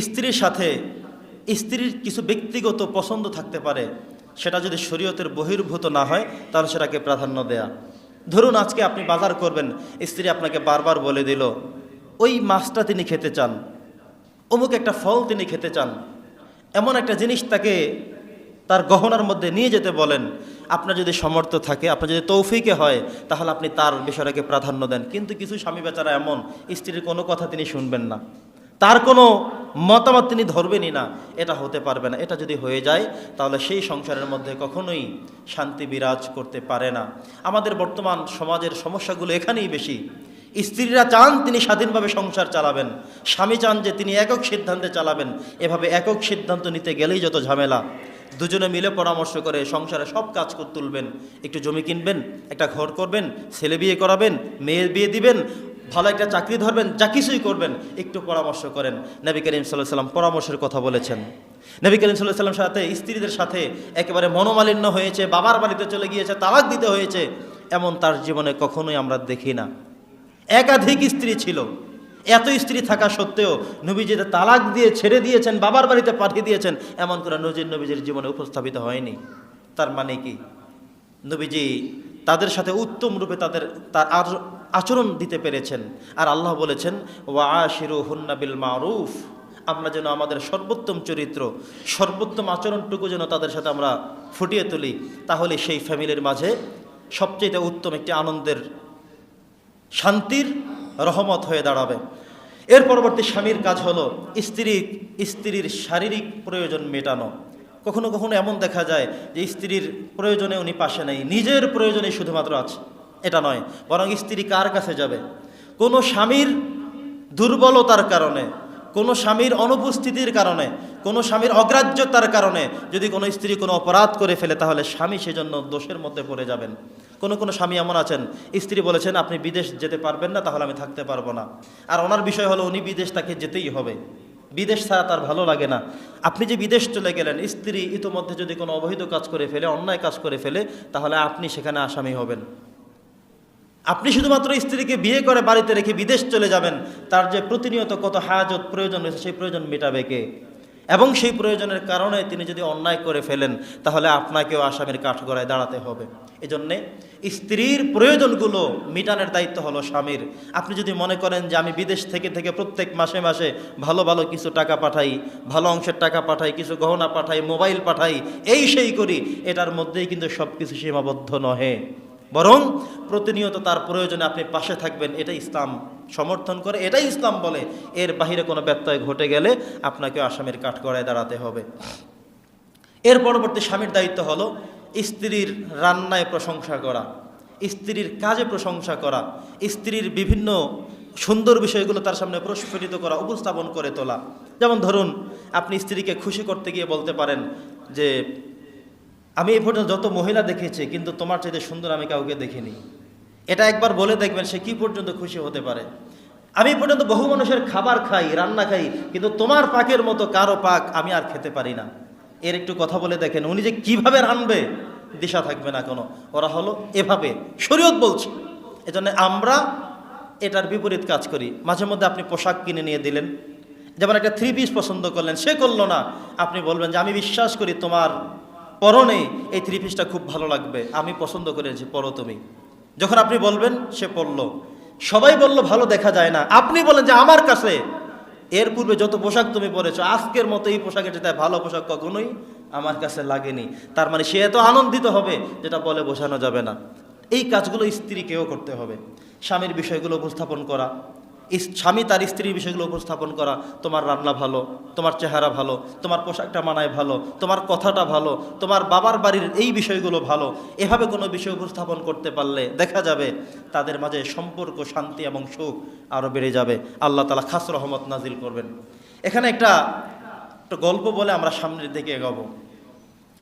স্ত্রীর সাথে স্ত্রীর কিছু ব্যক্তিগত পছন্দ থাকতে পারে, সেটা যদি শরীয়তের বহির্ভূত না হয়, তাহলে সেটাকে প্রাধান্য দেয়া। ধরুন আজকে আপনি বাজার করবেন, স্ত্রী আপনাকে বারবার বলে দিল, ওই মাছটা তিনি খেতে চান, অমুক একটা ফল তিনি খেতে চান। এমন একটা জিনিস তাকে তার গহনার মধ্যে নিয়ে যেতে বলেন, আপনার যদি সমর্থ থাকে, আপনার যদি তৌফিকে হয়, তাহলে আপনি তার বিষয়টাকে প্রাধান্য দেন। কিন্তু কিছু স্বামী বেচারা এমন, স্ত্রীর কোনো কথা তিনি শুনবেন না। তার কোনো মতামত তিনি ধরবেনই না। এটা হতে পারবে না। এটা যদি হয়ে যায়, তাহলে সেই সংসারের মধ্যে কখনোই শান্তি বিরাজ করতে পারে না। আমাদের বর্তমান সমাজের সমস্যাগুলো এখানেই বেশি। স্ত্রীরা চান তিনি স্বাধীনভাবে সংসার চালাবেন। স্বামী চান যে তিনি একক সিদ্ধান্তে চালাবেন। এভাবে একক সিদ্ধান্ত নিতে গেলেই যত ঝামেলা। দুজনে মিলে পরামর্শ করে সংসারে সব কাজ করে তুলবেন। একটু জমি কিনবেন, একটা ঘর করবেন, ছেলে বিয়ে করাবেন, মেয়ের বিয়ে দিবেন ভালো একটা চাকরি ধরবেন, যা কিছুই করবেন, একটু পরামর্শ করেন। নবী করিম সাল্লাহ সাল্লাম পরামর্শের কথা বলেছেন। নবী করিম সাল্লাহ সাল্লাম সাথে স্ত্রীদের সাথে একেবারে মনোমালিন্য হয়েছে, বাবার বাড়িতে চলে গিয়েছে, তালাক দিতে হয়েছে, এমন তার জীবনে কখনোই আমরা দেখি না। একাধিক স্ত্রী ছিল। এত স্ত্রী থাকা সত্ত্বেও নবীজিতে তালাক দিয়ে ছেড়ে দিয়েছেন, বাবার বাড়িতে পাঠিয়ে দিয়েছেন, এমন করে নজির নবীজির জীবনে উপস্থাপিত হয়নি। তার মানে কি? নবীজি তাদের সাথে উত্তম রূপে তাদের, তার আচ- আচরণ দিতে পেরেছেন। আর আল্লাহ বলেছেন ওয়া আশিরু হুন্নাবিল মারুফ আমরা যেন আমাদের সর্বোত্তম চরিত্র, সর্বোত্তম আচরণটুকু যেন তাদের সাথে আমরা ফুটিয়ে তুলি, তাহলে সেই ফ্যামিলির মাঝে সবচেয়ে উত্তম একটি আনন্দের শান্তির রহমত হয়ে দাঁড়াবে। এর পরবর্তী স্বামীর কাজ হলো স্ত্রী, স্ত্রীর শারীরিক প্রয়োজন মেটানো। কখনো কখনো এমন দেখা যায় যে স্ত্রীর প্রয়োজনে উনি পাশে নেই, নিজের প্রয়োজনে শুধুমাত্র আছে। এটা নয়, বরং স্ত্রী কার কাছে যাবে? কোনো স্বামীর দুর্বলতার কারণে, কোনো স্বামীর অনুপস্থিতির কারণে, কোনো স্বামীর অগ্রাহ্যতার কারণে যদি কোনো স্ত্রী কোনো অপরাধ করে ফেলে, তাহলে স্বামী সেজন্য দোষের মধ্যে পড়ে যাবেন। কোনো কোনো স্বামী এমন আছেন, স্ত্রী বলেছেন, আপনি বিদেশ যেতে পারবেন না, তাহলে আমি থাকতে পারব না। আর ওনার বিষয় হলো, উনি বিদেশ তাকে যেতেই হবে। বিদেশ ছাড়া তার ভালো লাগে না। আপনি যে বিদেশ চলে গেলেন, স্ত্রী ইতোমধ্যে যদি কোনো অবৈধ কাজ করে ফেলে, অন্যায় কাজ করে ফেলে, তাহলে আপনি সেখানে আসামি হবেন। আপনি শুধুমাত্র স্ত্রীকে বিয়ে করে বাড়িতে রেখে বিদেশ চলে যাবেন, তার যে প্রতিনিয়ত কত হাজত প্রয়োজন রয়েছে সেই প্রয়োজন মেটাবে কে? এবং সেই প্রয়োজনের কারণে তিনি যদি অন্যায় করে ফেলেন, তাহলে আপনাকেও আসামির কাঠগড়ায় দাঁড়াতে হবে। এজন্যে স্ত্রীর প্রয়োজনগুলো মিটানের দায়িত্ব হলো স্বামীর। আপনি যদি মনে করেন যে আমি বিদেশ থেকে থেকে প্রত্যেক মাসে মাসে ভালো ভালো কিছু টাকা পাঠাই, ভালো অংশের টাকা পাঠাই, কিছু গহনা পাঠাই, মোবাইল পাঠাই, এই সেই করি, এটার মধ্যেই কিন্তু সব কিছু সীমাবদ্ধ নহে। বরং প্রতিনিয়ত তার প্রয়োজনে আপনি পাশে থাকবেন, এটাই ইসলাম সমর্থন করে, এটাই ইসলাম বলে। এর বাহিরে কোনো ব্যত্যয় ঘটে গেলে আপনাকে আসামের কাঠগড়ায় দাঁড়াতে হবে। এর পরবর্তী স্বামীর দায়িত্ব হলো স্ত্রীর রান্নায় প্রশংসা করা, স্ত্রীর কাজে প্রশংসা করা, স্ত্রীর বিভিন্ন সুন্দর বিষয়গুলো তার সামনে প্রস্ফুটিত করা, উপস্থাপন করে তোলা। যেমন ধরুন, আপনি স্ত্রীকে খুশি করতে গিয়ে বলতে পারেন যে আমি এই পর্যন্ত যত মহিলা দেখেছি, কিন্তু তোমার চাইতে সুন্দর আমি কাউকে দেখিনি। এটা একবার বলে দেখবেন সে কি পর্যন্ত খুশি হতে পারে। আমি পর্যন্ত বহু মানুষের খাবার খাই, রান্না খাই, কিন্তু তোমার পাকের মতো কারও পাক আমি আর খেতে পারি না। এর একটু কথা বলে দেখেন, উনি যে কীভাবে রানবে, দিশা থাকবে না কোনো। ওরা হলো এভাবে, শরীয়ত বলছে। এজন্য আমরা এটার বিপরীত কাজ করি। মাঝে মধ্যে আপনি পোশাক কিনে নিয়ে দিলেন, যেমন একটা থ্রি পিস পছন্দ করলেন, সে করল না। আপনি বলবেন যে, আমি বিশ্বাস করি তোমার পরনে এই থ্রি পিসটা খুব ভালো লাগবে। আমি পছন্দ করেছি, পরো তুমি। যখন আপনি বলবেন, সে পরলো। সবাই বলল, ভালো দেখা যায় না। আপনি বলেন যে, আমার কাছে? এর পূর্বে যত পোশাক তুমি পরেছো, আজকের মতো এই পোশাকের যেটা ভালো পোশাক কখনোই আমার কাছে লাগেনি। তার মানে সে এত আনন্দিত হবে যেটা বলে বোঝানো যাবে না। এই কাজগুলো স্ত্রীকেও করতে হবে। স্বামীর বিষয়গুলো উপস্থাপন করা। স্বামী তার স্ত্রীর বিষয়গুলো উপস্থাপন করা, তোমার রান্না ভালো, তোমার চেহারা ভালো, তোমার পোশাকটা মানায় ভালো, তোমার কথাটা ভালো, তোমার বাবার বাড়ির এই বিষয়গুলো ভালো, এভাবে কোনো বিষয় উপস্থাপন করতে পারলে দেখা যাবে তাদের মাঝে সম্পর্ক, শান্তি এবং সুখ আরও বেড়ে যাবে। আল্লাহ তালা খাস রহমত নাজিল করবেন। এখানে একটা একটা গল্প বলে আমরা সামনের দিকে এগাবো।